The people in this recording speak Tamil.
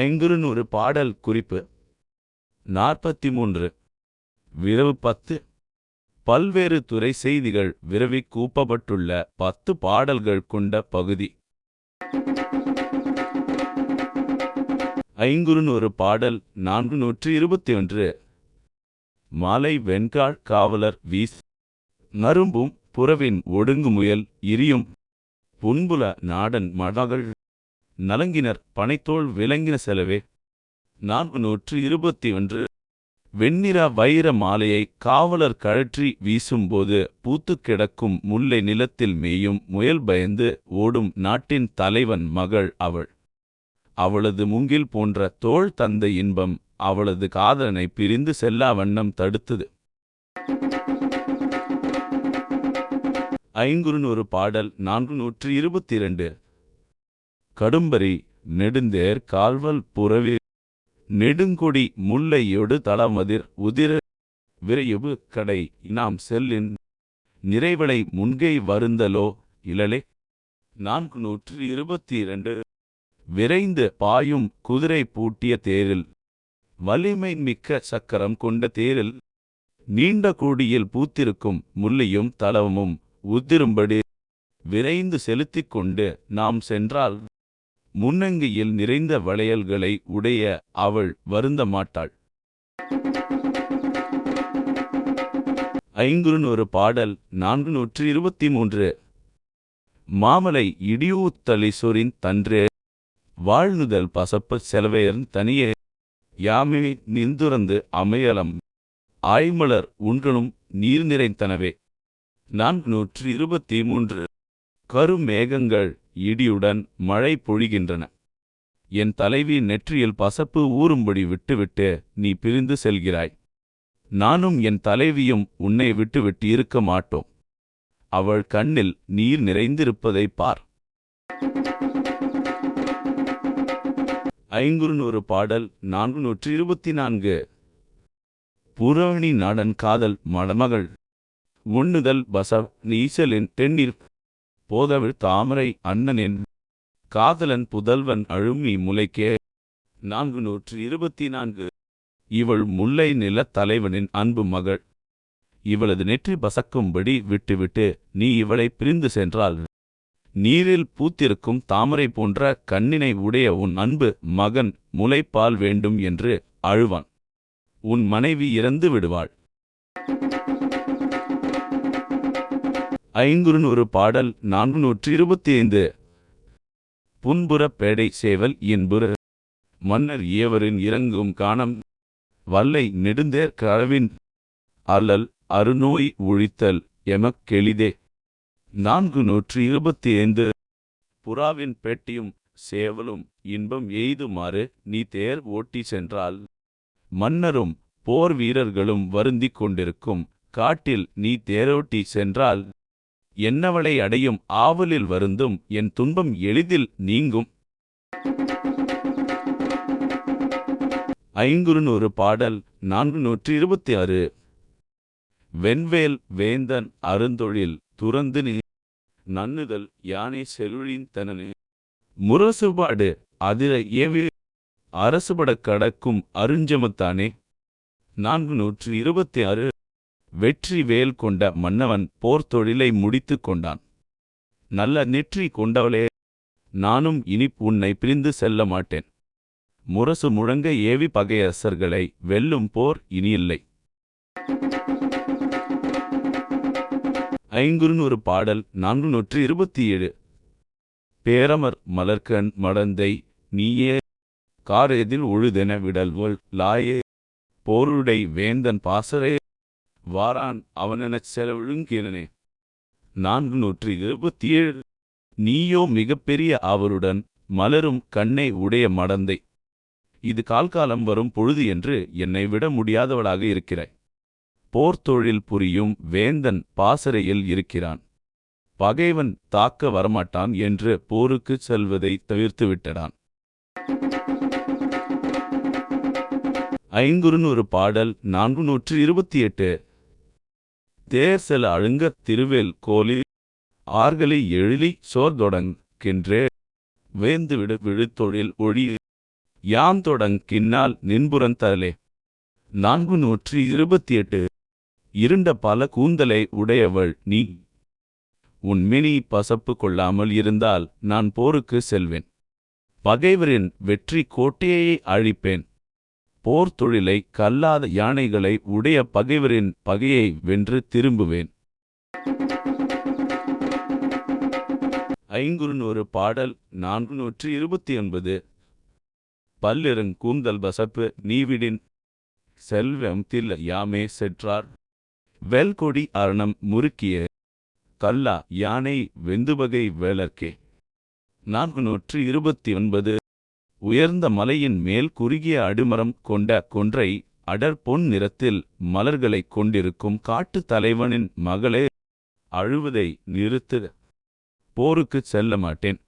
ஐங்குறுநூறு பாடல் குறிப்பு. நாற்பத்தி மூன்று விரவு பத்து. பல்வேறு துறை செய்திகள் விரவி கூப்பப்பட்டுள்ள பத்து பாடல்கள் கொண்ட பகுதி. ஐங்குறுநூறு பாடல் நான்கு நூற்றி இருபத்தி ஒன்று மாலை வெண்காள் காவலர் வீஸ். நரும்பும் புறவின் ஒடுங்குமுயல் இரியும். புன்புல நாடன் மடகள் நலங்கினர் பனைத்தோள் விளங்கின செலவே. நான்கு நூற்று இருபத்தி ஒன்று வெண்ணிற வைர மாலையை காவலர் கழற்றி வீசும்போது பூத்துக் கிடக்கும் முல்லை நிலத்தில் மேயும் முயல் பயந்து ஓடும் நாட்டின் தலைவன் மகள் அவள். அவளது முங்கில் போன்ற தோள் தந்த இன்பம் அவளது காதலனை பிரிந்து செல்லா வண்ணம் தடுத்தது. ஐங்குறுநூறு பாடல் நான்கு நூற்று இருபத்தி இரண்டு கடும்பரி நெடுந்தேர் கால்வல் புறவி நெடுங்கொடி முல்லையொடு தளமதிர் உதிர விரையுபு கடை நாம் செல்லின் நிறைவளை முன்கை வருந்தலோ இளலே நான்கு நூற்று இருபத்தி இரண்டு. விரைந்து பாயும் குதிரை பூட்டிய தேரில் வலிமை மிக்க சக்கரம் கொண்ட தேரில் நீண்ட கூடியில் பூத்திருக்கும் முல்லையும் தளவமும் உதிரும்படி விரைந்து செலுத்திக் கொண்டு நாம் சென்றால் முன்னங்கியில் நிறைந்த வளையல்களை உடைய அவள் வருந்த மாட்டாள் ஐங்குறுநூறு பாடல் நான்கு நூற்று இருபத்தி மூன்று மாமலை இடியூத்தலி சொரின் தன்றே வாழ்நுதல் பசப்ப செலவையர்ன் தனியே யாமே நிந்துறந்து அமையலம் ஆய்மலர் உண்களும் நீர் நிறைந்தனவே நான்கு நூற்று இருபத்தி மூன்று கருமேகங்கள் இடியுடன் மழை பொழிகின்றன. என் தலைவி நெற்றியில் பசப்பு ஊறும்படி விட்டுவிட்டு நீ பிரிந்து செல்கிறாய். நானும் என் தலைவியும் உன்னை விட்டுவிட்டு இருக்க மாட்டோம். அவள் கண்ணில் நீர் நிறைந்திருப்பதைப் பார். ஐங்குறுநூறு பாடல் நான்கு நூற்றி இருபத்தி நான்கு புறவணி நாடன் காதல் மணமகள். உண்ணுதல் பசவ் நீசலின் தென்னீர் போதவிழ் தாமரை அண்ணனின் காதலன் புதல்வன் அழுமி முலைக்கே. நான்கு நூற்று இருபத்தி நான்கு. இவள் முல்லை நிலத் தலைவனின் அன்பு மகள். இவளது நெற்றி பசக்கும்படி விட்டுவிட்டு நீ இவளை பிரிந்து சென்றால் நீரில் பூத்திருக்கும் தாமரை போன்ற கண்ணினை உடைய உன் அன்பு மகன் முலைப்பால் வேண்டும் என்று அழுவான். உன் மனைவி இறந்து விடுவாள். ஐங்குறுநூறு பாடல் நான்கு நூற்றி இருபத்தி ஐந்து புன்புற பேடை சேவல் என்புற மன்னர் ஏவரின் இறங்கும் காணம். வல்லை நெடுந்தேர் கழவின் அல்லல் அருநோய் ஒழித்தல் எமக்கெளிதே நான்கு நூற்று இருபத்தி ஐந்து புறாவின் பெட்டியும் சேவலும் இன்பம் எய்துமாறு நீ தேர் ஓட்டி சென்றால். மன்னரும் போர் வீரர்களும் வருந்திக் கொண்டிருக்கும் காட்டில் நீ தேரோட்டி சென்றால். என்னவளை அடையும் ஆவலில் வருந்தும் என் துன்பம் எளிதில் நீங்கும். ஐங்குறுநூறு பாடல் நான்கு நூற்றி இருபத்தி ஆறு வெண்வேல் வேந்தன் அருந்தொழில் துறந்து நீ நன்னுதல் யானை செருளின் தனனு. முரசுபாடு அதிர ஏவி அரசுபட கடக்கும் அருஞ்சமத்தானே. நான்கு நூற்று இருபத்தி ஆறு வெற்றி வேல் கொண்ட மன்னவன் போர் தொழிலை முடித்துக் கொண்டான். நல்ல நெற்றி கொண்டவளே நானும் இனி உன்னை பிரிந்து செல்ல மாட்டேன். முரசு முழங்க ஏவி பகையரசர்களை வெல்லும் போர் இனியில்லை. ஐங்குறுநூறு பாடல் நான்கு நூற்றி இருபத்தி ஏழு பேரமர் மலர்கண் மடந்தை நீயே காரெதில் உழுதென விடல்வொள் லாயே போருடை வேந்தன் பாசரே. வாரான் அவனெனச் செலவிழுங்கிறனே நான்கு நூற்றி இருபத்தி ஏழு நீயோ மிகப்பெரிய அவருடன் மலரும் கண்ணை உடைய மடந்தை. இது கால்காலம் வரும் பொழுது என்று என்னை விட முடியாதவளாக இருக்கிறாய். போர்த்தொழில் புரியும் வேந்தன் பாசறையில் இருக்கிறான். பகைவன் தாக்க வரமாட்டான் என்று போருக்குச் செல்வதை தவிர்த்து விட்டடான் ஐங்குறுநூறு பாடல் நான்கு நூற்று இருபத்தி எட்டு தேர் செல அழுங்க திருவேல் கோலி ஆர்கலி எழிலி சோர்தொடங்கின்றே வேந்துவிடு விழுத்தொழில் ஒழி யாம் தொடங் கின்னால் நின்புறந்தரலே நான்கு நூற்றி இருபத்தி எட்டு இருண்ட பல கூந்தலை உடையவள் நீ. உன் மினி பசப்பு கொள்ளாமல் இருந்தால் நான் போருக்கு செல்வேன். பகைவரின் வெற்றி கோட்டையை அழிப்பேன். போர் தொழிலை கல்லாத யானைகளை உடைய பகைவரின் பகையை வென்று திரும்புவேன். ஐங்குறுநூறு பாடல் நான்கு நூற்றி இருபத்தி ஒன்பது பல்லிருங் கூந்தல் பசப்பு நீவிடின் செல்வம் தில்ல யாமே செற்றார். வெல்கொடி அரணம் முறுக்கிய கல்லா யானை வெந்துபகை வேலர்க்கே. நான்கு நூற்றி இருபத்தி ஒன்பது உயர்ந்த மலையின் மேல் குறுகிய அடுமரம் கொண்ட கொன்றை அடர் பொன் நிறத்தில் மலர்களைக் கொண்டிருக்கும் காட்டுத் தலைவனின் மகளே அழுவதை நிறுத்து போருக்குச் செல்ல மாட்டேன்.